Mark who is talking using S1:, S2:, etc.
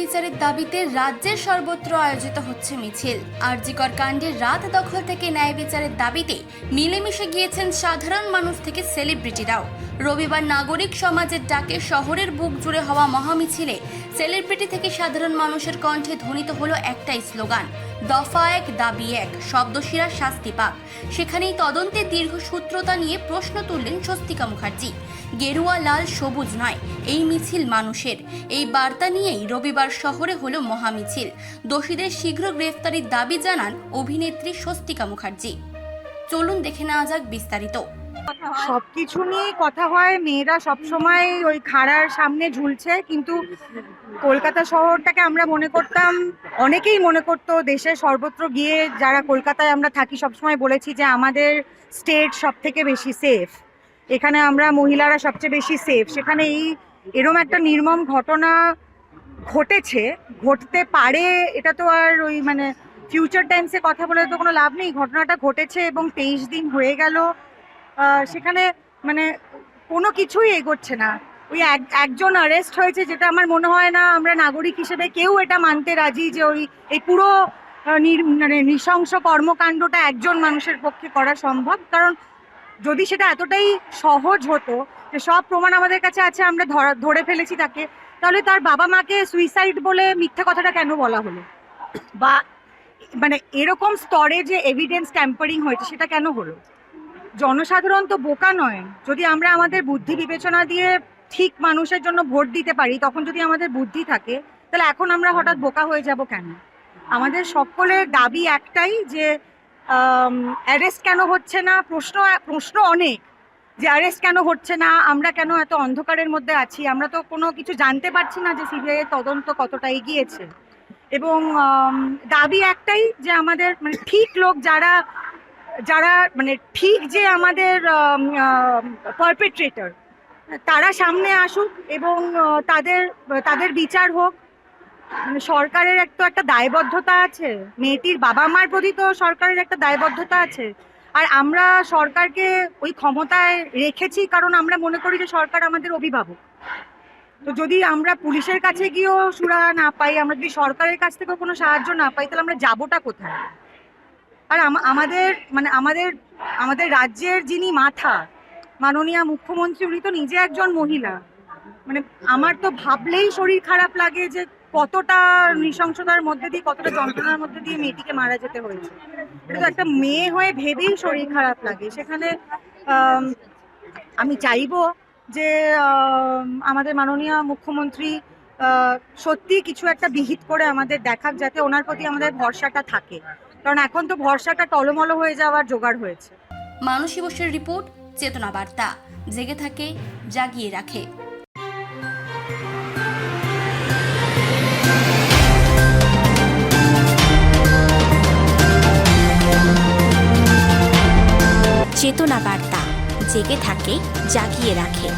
S1: বিচারের দাবিতে রাজ্যের সর্বত্র আয়োজিত হচ্ছে মিছিল। আরজিকর কাণ্ডে রাত দখল থেকে ন্যায় বিচারের দাবিতে মিলেমিশে গিয়েছেন সাধারণ মানুষ থেকে সেলিব্রিটিরাও। রবিবার নাগরিক সমাজের ডাকে শহরের বুক জুড়ে হওয়া মহামিছিলে সেলিব্রিটি থেকে সাধারণ মানুষের কণ্ঠে ধ্বনিত হলো একটাই স্লোগান দফা এক, দাবি এক, শব্দশিরা শাস্তি পাক। সেখানেই তদন্তের দীর্ঘসূত্রতা নিয়ে প্রশ্ন তুললেন স্বস্তিকা মুখার্জি। গেরুয়া লাল সবুজ নয়, এই মিছিল মানুষের। এই বার্তা নিয়েই রবিবার শহরে হলো মহামিছিল। দোষীদের শীঘ্র গ্রেফতারির দাবি জানান অভিনেত্রী স্বস্তিকা মুখার্জি। চলুন দেখে নেওয়া যাক বিস্তারিত।
S2: সবকিছু নিয়ে কথা হয়, মেয়েরা সবসময় ওই খাড়ার সামনে ঝুলছে, কিন্তু কলকাতা শহরটাকে আমরা মনে করতাম, অনেকেই মনে করতো দেশের সর্বত্র গিয়ে যারা কলকাতায় আমরা থাকি, সবসময় বলেছি যে আমাদের স্টেট সব থেকে বেশি সেফ এখানে আমরা মহিলারা সবচেয়ে বেশি সেফ সেখানে এই এরম একটা নির্মম ঘটনা ঘটেছে, ঘটতে পারে, এটা তো আর ওই মানে ফিউচার টাইমসে কথা বলে তো কোনো লাভ নেই। ঘটনাটা ঘটেছে এবং তেইশ দিন হয়ে গেল। সেখানে মানে কোনো কিছুই এগোচ্ছে না। ওই এক, একজন অ্যারেস্ট হয়েছে যেটা আমার মনে হয় না আমরা নাগরিক হিসেবে কেউ এটা মানতে রাজি যে ওই, এই পুরো মানে নৃশংস কর্মকাণ্ডটা একজন মানুষের পক্ষে করা সম্ভব। কারণ যদি সেটা এতটাই সহজ হতো যে সব প্রমাণ আমাদের কাছে আছে, আমরা ধরে ফেলেছি তাকে, তাহলে তার বাবা মাকে সুইসাইড বলে মিথ্যা কথাটা কেন বলা হলো? বা মানে এরকম স্তরে যে এভিডেন্স ট্যাম্পারিং হয়েছে, সেটা কেন হলো? জনসাধারণ তো বোকা নয়। যদি আমরা আমাদের বুদ্ধি বিবেচনা দিয়ে ঠিক মানুষের জন্য ভোট দিতে পারি, তখন যদি আমাদের বুদ্ধি থাকে, তাহলে এখন আমরা হঠাৎ বোকা হয়ে যাব কেন? আমাদের সকলের দাবি একটাই যে অ্যারেস্ট কেন হচ্ছে না? প্রশ্ন প্রশ্ন অনেক যে অ্যারেস্ট কেন হচ্ছে না? আমরা কেন এত অন্ধকারের মধ্যে আছি? আমরা তো কোনো কিছু জানতে পারছি না যে সিবিআই এর তদন্ত কতটা এগিয়েছে। এবং দাবি একটাই যে আমাদের মানে ঠিক লোক যারা যারা মানে ঠিক যে আমাদের পারপেট্রেটর তারা সামনে আসুক এবং তাদের তাদের বিচার হোক। মানে সরকারের এক তো একটা দায়বদ্ধতা আছে, মেয়েটির বাবা মার প্রতি তো সরকারের একটা দায়বদ্ধতা আছে। আর আমরা সরকারকে ওই ক্ষমতায় রেখেছি কারণ আমরা মনে করি যে সরকার আমাদের অভিভাবক। তো যদি আমরা পুলিশের কাছে গিয়েও সুরাহা না পাই, আমরা যদি সরকারের কাছ থেকেও কোনো সাহায্য না পাই, তাহলে আমরা যাবোটা কোথায়? আর আমাদের মানে আমাদের আমাদের রাজ্যের যিনি মাথা মাননীয় মুখ্যমন্ত্রী উনি তো নিজে একজন মহিলা। মানে আমার তো ভাবলেই শরীর খারাপ লাগে যে কতটা নৃশংসতার মধ্যে দিয়ে কতটা যন্ত্রণার মধ্যে দিয়ে মেয়েটিকে মারা যেতে হয়েছে। এটা তো একটা মেয়ে হয়ে ভেবেই শরীর খারাপ লাগে। সেখানে আম, চাইব যে আমাদের মাননীয় মুখ্যমন্ত্রী সত্যি কিছু একটা বিহিত করে আমাদের দেখাক যাতে ওনার প্রতি আমাদের ভরসাটা থাকে। কারণ এখন তো ভরসাটা টলমল হয়ে যাওয়ার জোগাড় হয়েছে।
S1: মানসী বসের রিপোর্ট, চেতনা বার্তা। জেগে থাকে, জাগিয়ে রাখে।
S3: চেতনা বার্তা। জেগে থাকে, জাগিয়ে রাখে।